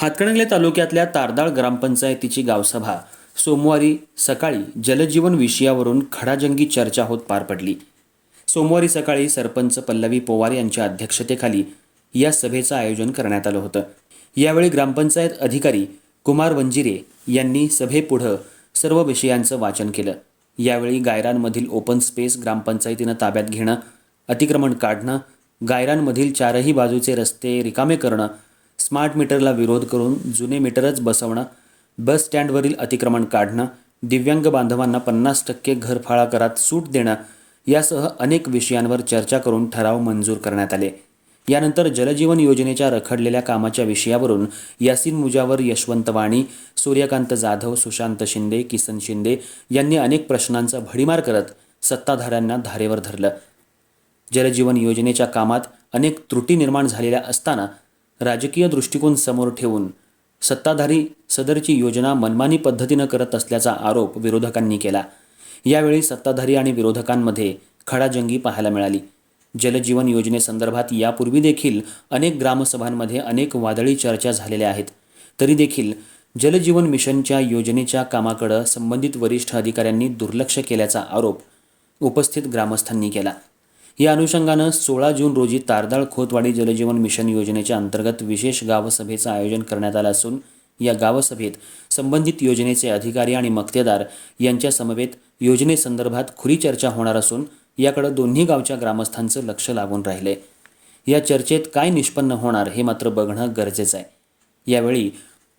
हातकणंगले तालुक्यातल्या तारदाळ ग्रामपंचायतीची गावसभा. सोमवारी सकाळी जलजीवन विषयावरून खडाजंगी चर्चा होत पार पडली. सोमवारी सकाळी सरपंच पल्लवी पोवार यांच्या अध्यक्षतेखाली या सभेचं आयोजन करण्यात आलं होतं. यावेळी ग्रामपंचायत अधिकारी कुमार वंजिरे यांनी सभेपुढं सर्व विषयांचं वाचन केलं. यावेळी गायरांमधील ओपन स्पेस ग्रामपंचायतीनं ताब्यात घेणं अतिक्रमण काढणं गायरांमधील चारही बाजूचे रस्ते रिकामे करणं स्मार्ट मीटरला विरोध करून जुने मीटरच बसवणं बस स्टँडवरील अतिक्रमण काढणं दिव्यांग बांधवांना पन्नास टक्के घरफाळा करात सूट देणं यासह अनेक विषयांवर चर्चा करून ठराव मंजूर करण्यात आले. यानंतर जलजीवन योजनेच्या रखडलेल्या कामाच्या विषयावरून यासीन मुजावर यशवंत वाणी सूर्यकांत जाधव सुशांत शिंदे किसन शिंदे यांनी अनेक प्रश्नांचा भडीमार करत सत्ताधाऱ्यांना धारेवर धरलं. जलजीवन योजनेच्या कामात अनेक त्रुटी निर्माण झालेल्या असताना राजकीय दृष्टिकोन समोर ठेवून सत्ताधारी सदरची योजना मनमानी पद्धतीनं करत असल्याचा आरोप विरोधकांनी केला. यावेळी सत्ताधारी आणि विरोधकांमध्ये खडाजंगी पाहायला मिळाली. जलजीवन योजनेसंदर्भात यापूर्वी देखील अनेक ग्रामसभांमध्ये अनेक वादळी चर्चा झालेल्या आहेत. तरी देखील जलजीवन मिशनच्या योजनेच्या कामाकडं संबंधित वरिष्ठ अधिकाऱ्यांनी दुर्लक्ष केल्याचा आरोप उपस्थित ग्रामस्थांनी केला. या अनुषंगानं सोळा जून रोजी तारदाळ खोतवाडी जलजीवन मिशन योजनेच्या अंतर्गत विशेष गावसभेचं आयोजन करण्यात आलं असून या गावसभेत संबंधित योजनेचे अधिकारी आणि मक्तेदार यांच्या समवेत योजनेसंदर्भात खुली चर्चा होणार असून याकडे दोन्ही गावच्या ग्रामस्थांचं लक्ष लागून राहिले. या चर्चेत काय निष्पन्न होणार हे मात्र बघणं गरजेचं आहे. यावेळी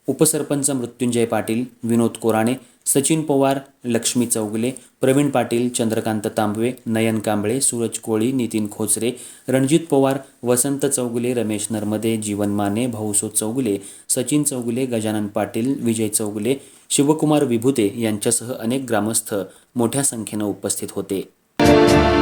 उपसरपंच मृत्युंजय पाटील विनोद कोराणे सचिन पवार लक्ष्मी चौगले प्रवीण पाटील चंद्रकांत तांबवे नयन कांबळे सूरज कोळी नितीन खोचरे रणजित पवार वसंत चौगुले रमेश नर्मदे जीवन माने भाऊसो चौगुले सचिन चौगुले गजानन पाटील विजय चौगुले शिवकुमार विभुते यांच्यासह अनेक ग्रामस्थ मोठ्या संख्येनं उपस्थित होते.